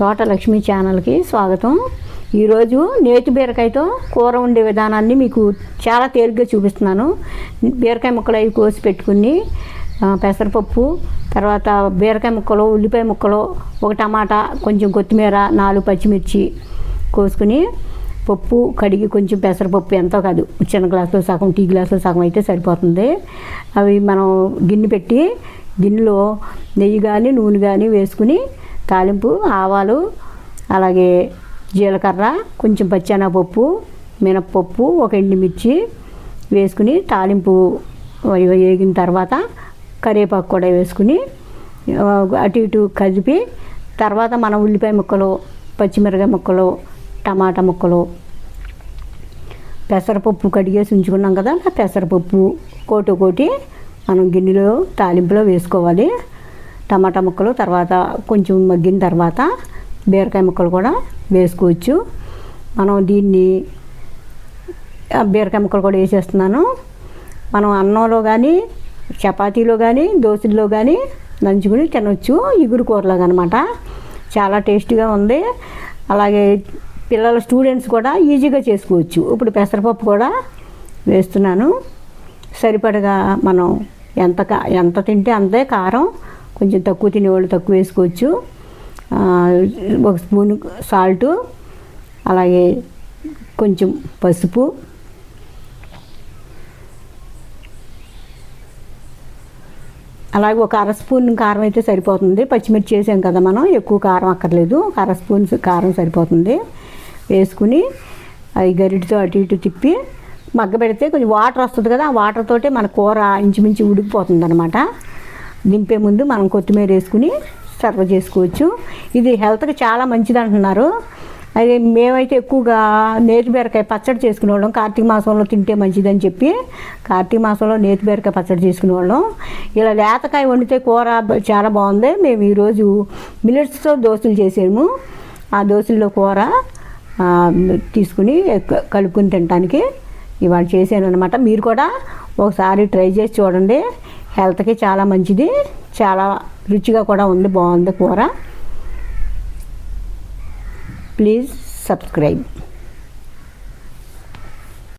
తోట లక్ష్మీ ఛానల్కి స్వాగతం. ఈరోజు నేతి బీరకాయతో కూర వండే విధానాన్ని మీకు చాలా తేలిగ్గా చూపిస్తున్నాను. బీరకాయ ముక్కలు అవి కోసి పెట్టుకుని పెసరపప్పు తర్వాత బీరకాయ ముక్కలు ఉల్లిపాయ ముక్కలు ఒక టమాటా కొంచెం కొత్తిమీర నాలుగు పచ్చిమిర్చి కోసుకుని పప్పు కడిగి కొంచెం పెసరపప్పు ఎంతో కాదు. చిన్న గ్లాసులో సగం టీ గ్లాసులో సగం అయితే సరిపోతుంది. అవి మనం గిన్నె పెట్టి గిన్నెలో నెయ్యి కానీ నూనె కానీ వేసుకుని తాలింపు ఆవాలు అలాగే జీలకర్ర కొంచెం పచ్చెనగపప్పు మినప్పప్పు ఒక ఎండుమిర్చి వేసుకుని తాలింపు వేగిన తర్వాత కరివేపాకు కూడా వేసుకుని అటు ఇటు కలిపి తర్వాత మనం ఉల్లిపాయ ముక్కలు పచ్చిమిరకాయ ముక్కలు టమాటా ముక్కలు పెసరపప్పు కడిగేసి ఉంచుకున్నాం కదా పెసరపప్పు కోటి కోటి మనం గిన్నెలో తాలింపులో వేసుకోవాలి. టమాటా ముక్కలు తర్వాత కొంచెం మగ్గిన తర్వాత బీరకాయ ముక్కలు కూడా వేసుకోవచ్చు. మనం దీన్ని బీరకాయ ముక్కలు కూడా వేసేస్తున్నాను. మనం అన్నంలో కానీ చపాతీలో కానీ దోశల్లో కానీ నంచుకుని తినొచ్చు. ఇగురు కూరలాగా అనమాట చాలా టేస్టీగా ఉంది. అలాగే పిల్లల స్టూడెంట్స్ కూడా ఈజీగా చేసుకోవచ్చు. ఇప్పుడు పెసరపప్పు కూడా వేస్తున్నాను. సరిపడగా మనం ఎంత కా- ఎంత తింటే అంతే కారం కొంచెం తక్కువ తినేవాళ్ళు తక్కువ వేసుకోవచ్చు. ఒక స్పూన్ సాల్టు అలాగే కొంచెం పసుపు. అలాగే ఒక అర స్పూన్ కారం అయితే సరిపోతుంది. పచ్చిమిర్చి వేసాం కదా మనం ఎక్కువ కారం అక్కర్లేదు. ఒక అర స్పూన్ కారం సరిపోతుంది. వేసుకుని అవి గరిటితో అటు ఇటు తిప్పి మగ్గ పెడితే కొంచెం వాటర్ వస్తుంది కదా ఆ వాటర్ తోటే మన కూర ఇంచుమించు ఉడికిపోతుంది అనమాట దింపే ముందు మనం కొత్తిమీర వేసుకుని సర్వ్ చేసుకోవచ్చు. ఇది హెల్త్కి చాలా మంచిది అంటున్నారు. అది మేమైతే ఎక్కువగా నేతి బీరకాయ పచ్చడి చేసుకునేవాళ్ళం. కార్తీక మాసంలో తింటే మంచిదని చెప్పి కార్తీక మాసంలో నేతి బీరకాయ పచ్చడి చేసుకునేవాళ్ళం. ఇలా లేతకాయ వండితే కూర చాలా బాగుంది. మేము ఈరోజు మిల్లెట్స్తో దోశలు చేసాము. ఆ దోశల్లో కూర తీసుకుని కలుపుకుని తినడానికి ఇవాళ చేశాను అనమాట మీరు కూడా ఒకసారి ట్రై చేసి చూడండి. హెల్త్కి చాలా మంచిది. చాలా రుచిగా కూడా ఉంది. బాగుంది కూర. Please subscribe